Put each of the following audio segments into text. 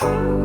Çok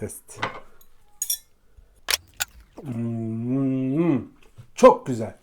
Test. Hmm, çok güzel.